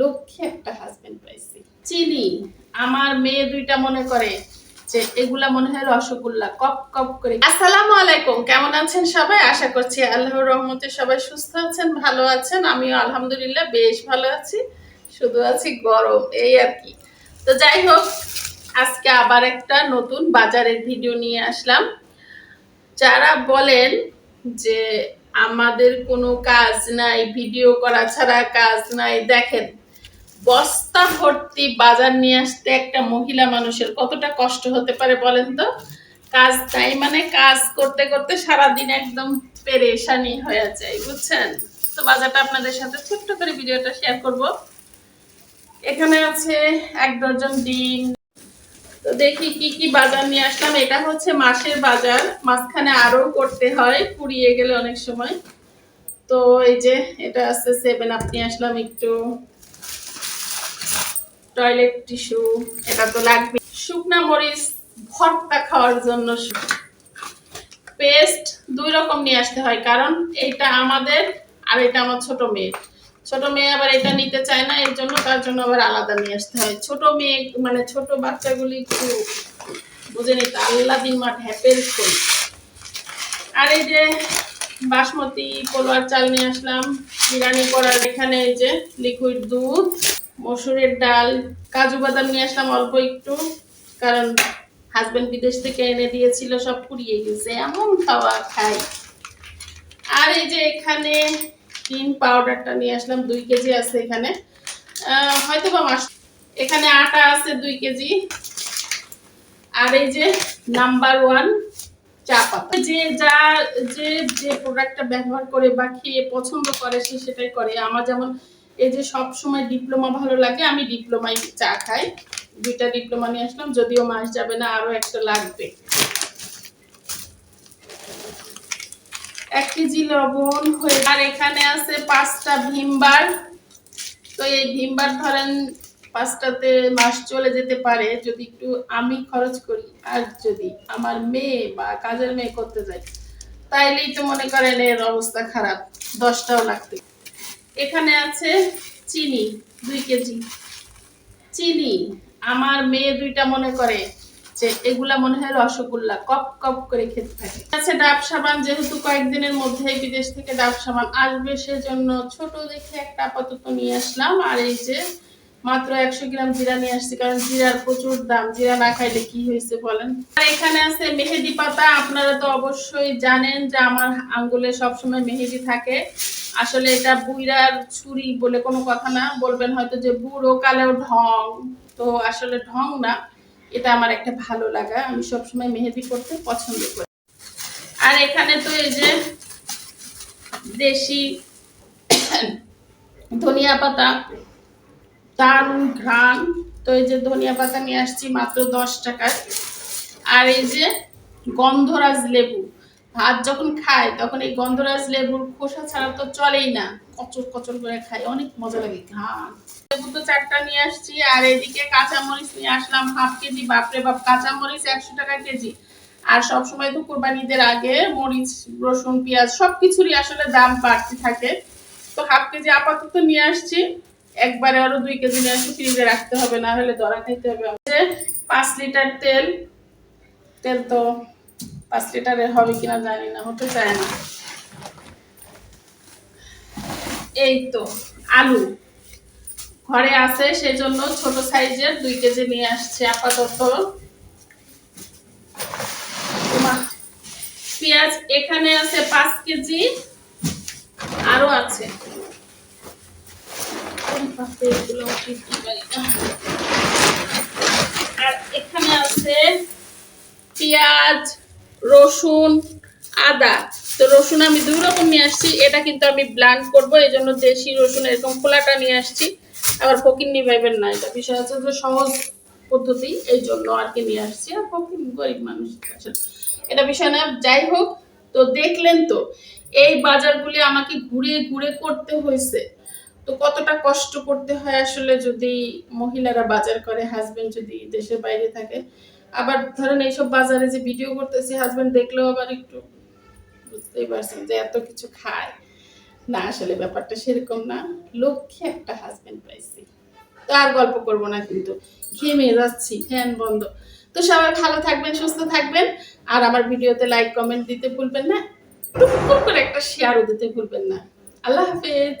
লক্ষ্যে একটা হাজবেন্ড পাইছি। চিনি। আমার মেয়ে দুইটা মনে করে যে এগুলা মনে হয় রসগোল্লা। কপ কপ করে। আসসালামু আলাইকুম। কেমন আছেন সবাই? আশা করছি আল্লাহর রহমতে সবাই সুস্থ আছেন, ভালো আছেন। আমিও আলহামদুলিল্লাহ বেশ ভালো আছি। শুধু আছি গরম, এই আর কি। তো যাই হোক, আজকে আবার একটা নতুন বাজারের ভিডিও নিয়ে আসলাম। যারা বলেন যে আমাদের কোনো কাজ নাই ভিডিও করা ছাড়া কাজ নাই, দেখেন। বস্তা ভর্তি বাজার নিয়ে আসতে একটা মহিলা মানুষের কতটা কষ্ট হতে পারে বলেন তো? কাজ নাই মানে কাজ করতে করতে সারাদিন একদম পেরেশানি হয়ে যায়, বুঝছেন? তো বাজারটা আপনাদের সাথে ছোট্ট করে ভিডিওটা শেয়ার করব। এখানে আছে এক ডজন ডিম। তো দেখি কি কি বাজার নিয়ে আসলাম। এটা হচ্ছে মাসের বাজার, মাঝখানে আরও করতে হয়, পুড়িয়ে গেলে অনেক সময়। তো এই যে, এটা আছে সেভেন আপ নিয়ে আসলাম একটু টয়লেট টিস্যু এটা তো লাগবে শুকনা মরিচ, ভর্তা খাওয়ার জন্য পেস্ট দুই রকম নিয়ে আসতে হয়, কারণ এইটা আমাদের আর এটা আমার ছোট মেয়ে। ছোট মেয়ে আবার এটা নিতে চায় না, এর জন্য তার জন্য আবার আলাদা নিয়ে আসতে হয়। ছোট মেয়ে মানে ছোট বাচ্চাগুলি একটু বুঝে নিতে আল্লাহ দিন মাঠ হ্যাপেল করি আর এই যে বাসমতি পোলোয়ার চাল নিয়ে আসলাম, বিরিয়ানি করার, এখানে এই যে লিকুইড দুধ। মসুরের ডাল, কাজু বাদাম নিয়ে আসলাম অল্প একটু, কারণ হাজবেন্ড বিদেশ থেকে এনে দিয়েছিল, সব পুড়িয়ে গেছে, এমন খাওয়া খাই। আর এই যে এখানে ডিম পাউডারটা নিয়ে আসলাম, দুই কেজি আছে এখানে। হয়তো বা মাস এখানে আটা আছে দুই কেজি। আর এই যে নাম্বার ওয়ান চা পাতা। যে যা, যে যে প্রোডাক্টটা ব্যবহার করে বা খেয়ে পছন্দ করে, সে সেটাই করে। আমার যেমন এই যে সব সময় ডিপ্লোমা ভালো লাগে, আমি ডিপ্লোমাই চা খাই। দুইটা ডিপ্লোমা নিয়ে আসলাম, যদিও মাস যাবে না, আরও একটা লাগবে। এক কেজি লবণ হয়ে আর এখানে আছে পাঁচটা ভিমবার তো এই ভিমবার ধরেন পাঁচটাতে মাস চলে যেতে পারে, যদি একটু আমি খরচ করি, আর যদি আমার মেয়ে বা কাজের মেয়ে করতে যাই তাইলেই তো মনে করেন এর অবস্থা খারাপ, দশটাও লাগবে। এখানে আছে চিনি, দুই কেজি। চিনি, আমার মেয়ে দুইটা মনে করে যে এগুলা মনে হয় রসগোল্লা, কপ কপ করে খেতে থাকে। আছে ডাব সাবান, যেহেতু কয়েকদিনের মধ্যে বিদেশ থেকে ডাব সাবান আসবে, সেজন্য ছোট দেখে একটা আপাতত নিয়ে আসলাম। আর এই যে মাত্র একশো গ্রাম জিরা নিয়ে আসছি, কারণ জিরার প্রচুর দাম। জিরা না খাইলে কি হয়েছে বলেন? আর এখানে আছে মেহেদি পাতা। আপনারা তো অবশ্যই জানেন যে আমার আঙ্গুলে সবসময় মেহেদি থাকে। আসলে এটা বুইরার ছুরি বলে কোনো কথা না। বলবেন হয়তো যে বুড়ো কালেও ঢং। তো আসলে ঢং না, এটা আমার একটা ভালো লাগা। আমি সবসময় মেহেদি করতে পছন্দ করি। আর এখানে তো এই যে দেশি ধনিয়া পাতা, দারুণ ঘ্রাণ। তো এই যে ধনিয়া পাতা নিয়ে আসছি মাত্র দশ টাকায়। আর এই যে গন্ধরাজ লেবু। ভাত যখন খায়, তখন এই গন্ধরাজ লেবুর খোসা ছাড়া তো চলেই না। কচর কচর করে খাই অনেক মজা লাগে ঘ্রাণ লেবু তো চারটা নিয়ে আসছি, আর এদিকে কাঁচামরিচ নিয়ে আসলাম হাফ কেজি, বাপরে বাপ, কাঁচামরিচ একশো টাকা কেজি। আর সব সময় তো কোরবানিদের আগে মরিচ, রসুন, পেঁয়াজ সবকিছুরই আসলে দাম বাড়তে থাকে। তো হাফ কেজি আপাতত নিয়ে আসছি, একবারে আরও দুই কেজি নিয়ে আসি ফ্রিজে রাখতে হবে, না হলে ধরা খাইতে হবে পাঁচ লিটার তেল তেল তো পাঁচ লিটারের হবে কিনা জানি না, হতে চায় না। এই তো, আলু। ঘরে আছে, সেজন্য ছোট সাইজের দুই কেজি নিয়ে আসছে আপাতত। পেঁয়াজ এখানে আছে পাঁচ কেজি, আরও আছে। আর এখানে আছে পেঁয়াজ রসুন, আদা। তো রসুন আমি দুই রকম নিয়ে আসছি। এটা কিন্তু আমি ব্লান্ড করব, এই জন্য দেশি রসুন এরকম খোলাটা নিয়ে আসছি। আবার ফকির নিবাইবেন না, এটা বিষয় হচ্ছে যে সহজ পদ্ধতি, এই জন্য আর কি নিয়ে আসছি। আর ফকির গরিব মানুষ আসলে এটা বিষয় না, যাই হোক, তো দেখলেন তো, এই বাজারগুলি আমাকে ঘুরে ঘুরে করতে হয়েছে তো কতটা কষ্ট করতে হয় আসলে যদি মহিলারা বাজার করে হাজবেন্ড যদি দেশের বাইরে থাকে? আবার ধরেন এইসব বাজারে যে ভিডিও করতেছি হাজবেন্ড দেখলেও আবার একটু বুঝতেই পারছেন যে এত কিছু খায়। না, আসলে ব্যাপারটা সেরকম না। লক্ষ্যে একটা হাজবেন্ড পাইছি। তো আর গল্প করব না কিন্তু। ঘেমে যাচ্ছি, ফ্যান বন্ধ। তো সবাই ভালো থাকবেন, সুস্থ থাকবেন। আর আমার ভিডিওতে লাইক কমেন্ট দিতে ভুলবেন না। টুক করে একটা শেয়ারও দিতে ভুলবেন না। আল্লাহ হাফেজ।